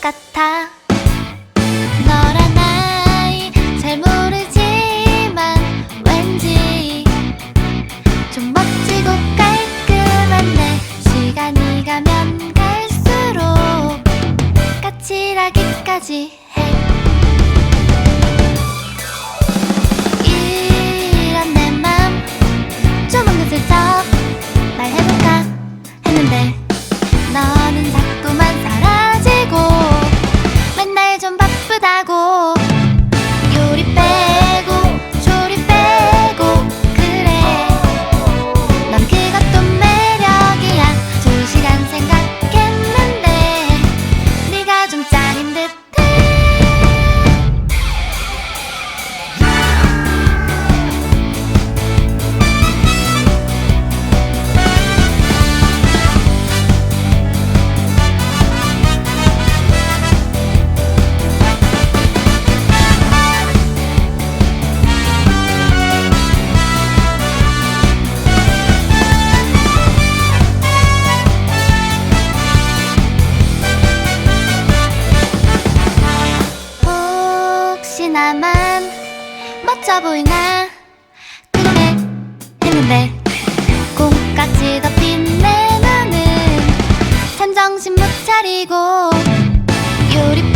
것 같아. 너란 나이 잘 모르지만 왠지 좀 멋지고 깔끔한 내 시간이 가면 갈수록 까칠하기까지 해. 나만 멋져 보이나? 근데 했는데 꿈까지 덮인 내 눈은 참정신 못 차리고 요리